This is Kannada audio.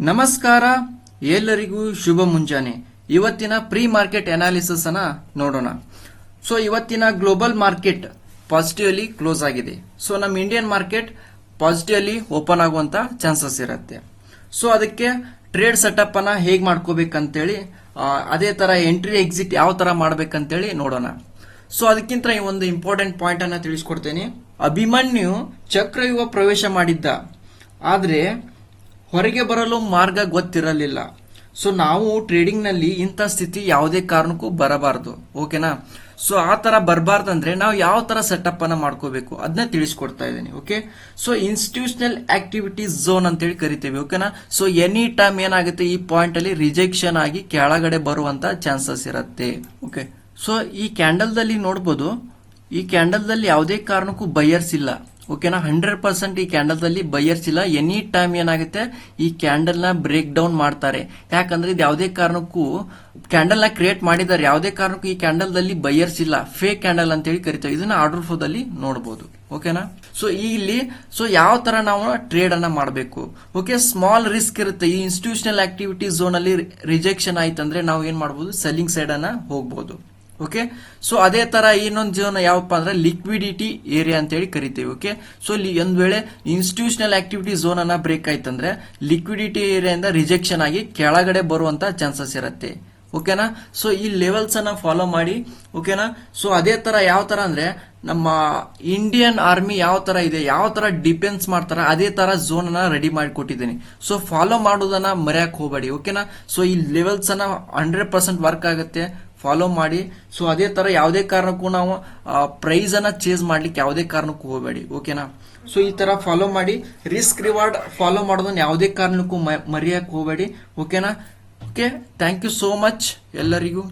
ನಮಸ್ಕಾರ. ಎಲ್ಲರಿಗೂ ಶುಭ ಮುಂಜಾನೆ. ಇವತ್ತಿನ ಪ್ರೀ ಮಾರ್ಕೆಟ್ ಅನಾಲಿಸಿಸ್ ಅನ್ನ ನೋಡೋಣ. ಸೊ ಇವತ್ತಿನ ಗ್ಲೋಬಲ್ ಮಾರ್ಕೆಟ್ ಪಾಸಿಟಿವ್ ಅಲ್ಲಿ ಕ್ಲೋಸ್ ಆಗಿದೆ. ಸೊ ನಮ್ಮ ಇಂಡಿಯನ್ ಮಾರ್ಕೆಟ್ ಪಾಸಿಟಿವ್ ಅಲ್ಲಿ ಓಪನ್ ಆಗುವಂತ ಚಾನ್ಸಸ್ ಇರುತ್ತೆ. ಸೊ ಅದಕ್ಕೆ ಟ್ರೇಡ್ ಸೆಟಪ್ ಅನ್ನ ಹೇಗೆ ಮಾಡ್ಕೋಬೇಕಂತೇಳಿ ಅದೇ ತರ ಎಂಟ್ರಿ ಎಕ್ಸಿಟ್ ಯಾವ ತರ ಮಾಡ್ಬೇಕಂತೇಳಿ ನೋಡೋಣ. ಸೊ ಅದಕ್ಕಿಂತ ಒಂದು ಇಂಪಾರ್ಟೆಂಟ್ ಪಾಯಿಂಟ್ ಅನ್ನ ತಿಳಿಸ್ಕೊಡ್ತೇನೆ. ಅಭಿಮನ್ಯು ಚಕ್ರಯುವ ಪ್ರವೇಶ ಮಾಡಿದ್ದ. ಆದ್ರೆ ಹೊರಗೆ ಬರಲು ಮಾರ್ಗ ಗೊತ್ತಿರಲಿಲ್ಲ. ಸೊ ನಾವು ಟ್ರೇಡಿಂಗ್ನಲ್ಲಿ ಇಂಥ ಸ್ಥಿತಿ ಯಾವುದೇ ಕಾರಣಕ್ಕೂ ಬರಬಾರದು. ಓಕೆನಾ ಸೊ ಆ ತರ ಬರಬಾರ್ದಂದ್ರೆ ನಾವು ಯಾವ ತರ ಸೆಟಪ್ ಅನ್ನ ಮಾಡ್ಕೋಬೇಕು ಅದನ್ನ ತಿಳಿಸ್ಕೊಡ್ತಾ ಇದ್ದೀನಿ okay so institutional activity zone ಅಂತೇಳಿ ಕರಿತೀವಿ ಓಕೆನಾ ಸೊ ಎನಿ ಟೈಮ್ ಏನಾಗುತ್ತೆ ಈ ಪಾಯಿಂಟ್ ಅಲ್ಲಿ ರಿಜೆಕ್ಷನ್ ಆಗಿ ಕೆಳಗಡೆ ಬರುವಂತ ಚಾನ್ಸಸ್ ಇರುತ್ತೆ ಓಕೆ ಸೊ ಈ ಕ್ಯಾಂಡಲ್ದಲ್ಲಿ ನೋಡ್ಬೋದು, ಈ ಕ್ಯಾಂಡಲ್ದಲ್ಲಿ ಯಾವುದೇ ಕಾರಣಕ್ಕೂ ಬೈಯರ್ಸ್ ಇಲ್ಲ. ಓಕೆನಾ? ಹಂಡ್ರೆಡ್ ಪರ್ಸೆಂಟ್ ಈ ಕ್ಯಾಂಡಲ್ದಲ್ಲಿ ಬೈಯರ್ಸ್ ಇಲ್ಲ. ಎನಿ ಟೈಮ್ ಏನಾಗುತ್ತೆ, ಈ ಕ್ಯಾಂಡಲ್ನ ಬ್ರೇಕ್ ಡೌನ್ ಮಾಡ್ತಾರೆ. ಯಾಕಂದ್ರೆ ಇದು ಯಾವುದೇ ಕಾರಣಕ್ಕೂ ಕ್ಯಾಂಡಲ್ನ ಕ್ರಿಯೇಟ್ ಮಾಡಿದ್ದಾರೆ. ಯಾವುದೇ ಕಾರಣಕ್ಕೂ ಈ ಕ್ಯಾಂಡಲ್ದಲ್ಲಿ ಬೈಯರ್ಸ್ ಇಲ್ಲ. ಫೇಕ್ ಕ್ಯಾಂಡಲ್ ಅಂತ ಹೇಳಿ ಕರಿತಾರೆ. ಇದನ್ನ ಆರ್ಡರ್ ಫೋದಲ್ಲಿ ನೋಡಬಹುದು ಓಕೆನಾ? ಸೊ ಇಲ್ಲಿ ಸೊ ಯಾವ ತರ ನಾವು ಟ್ರೇಡ್ ಅನ್ನ ಮಾಡಬೇಕು? ಓಕೆ ಸ್ಮಾಲ್ ರಿಸ್ಕ್ ಇರುತ್ತೆ. ಈ ಇನ್ಸ್ಟಿಟ್ಯೂಷನಲ್ ಆಕ್ಟಿವಿಟಿ ಝೋನ್ ಅಲ್ಲಿ ರಿಜೆಕ್ಷನ್ ಆಯ್ತಂದ್ರೆ ನಾವು ಏನ್ ಮಾಡಬಹುದು ಸೆಲ್ಲಿಂಗ್ ಸೈಡ್ ಅನ್ನ ಹೋಗ್ಬೋದು. ಓಕೆ ಸೊ ಅದೇ ತರ ಇನ್ನೊಂದು ಜೀವನ ಯಾವಪ್ಪ ಅಂದ್ರೆ ಲಿಕ್ವಿಡಿಟಿ ಏರಿಯಾ ಅಂತ ಹೇಳಿ ಕರಿತೀವಿ ಓಕೆ ಸೊ ಇಲ್ಲಿ ಒಂದು ವೇಳೆ ಇನ್ಸ್ಟಿಟ್ಯೂಷನಲ್ ಆಕ್ಟಿವಿಟಿ ಝೋನ್ ಅನ್ನ ಬ್ರೇಕ್ ಆಯ್ತಂದ್ರೆ ಲಿಕ್ವಿಡಿಟಿ ಏರಿಯಾಯಿಂದ ರಿಜೆಕ್ಷನ್ ಆಗಿ ಕೆಳಗಡೆ ಬರುವಂತ ಚಾನ್ಸಸ್ ಇರುತ್ತೆ ಓಕೆನಾ ಸೊ ಈ ಲೆವೆಲ್ಸ್ ಅನ್ನ ಫಾಲೋ ಮಾಡಿ ಓಕೆನಾ ಸೊ ಅದೇ ತರ ಯಾವ ತರ ಅಂದ್ರೆ ನಮ್ಮ ಇಂಡಿಯನ್ ಆರ್ಮಿ ಯಾವ ತರ ಇದೆ, ಯಾವ ತರ ಡಿಫೆನ್ಸ್ ಮಾಡ್ತಾರ, ಅದೇ ತರ ಝೋನ್ ಅನ್ನ ರೆಡಿ ಮಾಡಿ ಕೊಟ್ಟಿದ್ದೀನಿ. ಸೊ ಫಾಲೋ ಮಾಡೋದನ್ನ ಮರೆಯೋಕೆ ಹೋಗಬೇಡಿ ಓಕೆನಾ ಸೊ ಈ ಲೆವೆಲ್ಸ್ ಅನ್ನ ಹಂಡ್ರೆಡ್ ಪರ್ಸೆಂಟ್ ವರ್ಕ್ ಆಗುತ್ತೆ. ಫಾಲೋ ಮಾಡಿ. ಸೊ ಅದೇ ತರ ಯಾವುದೇ ಕಾರಣಕ್ಕೂ ನಾವು ಪ್ರೈಸ್ ಅನ್ನ ಚೇಂಜ್ ಮಾಡ್ಲಿಕ್ಕೆ ಯಾವುದೇ ಕಾರಣಕ್ಕೂ ಹೋಗಬೇಡಿ. ಓಕೆನಾ ಸೊ ಈ ತರ ಫಾಲೋ ಮಾಡಿ. ರಿಸ್ಕ್ ರಿವಾರ್ಡ್ ಫಾಲೋ ಮಾಡೋದನ್ನ ಯಾವುದೇ ಕಾರಣಕ್ಕೂ ಮರೆಯಕ್ಕೆ ಹೋಗಬೇಡಿ. ಓಕೆನಾ okay thank you so much ಎಲ್ಲರಿಗೂ.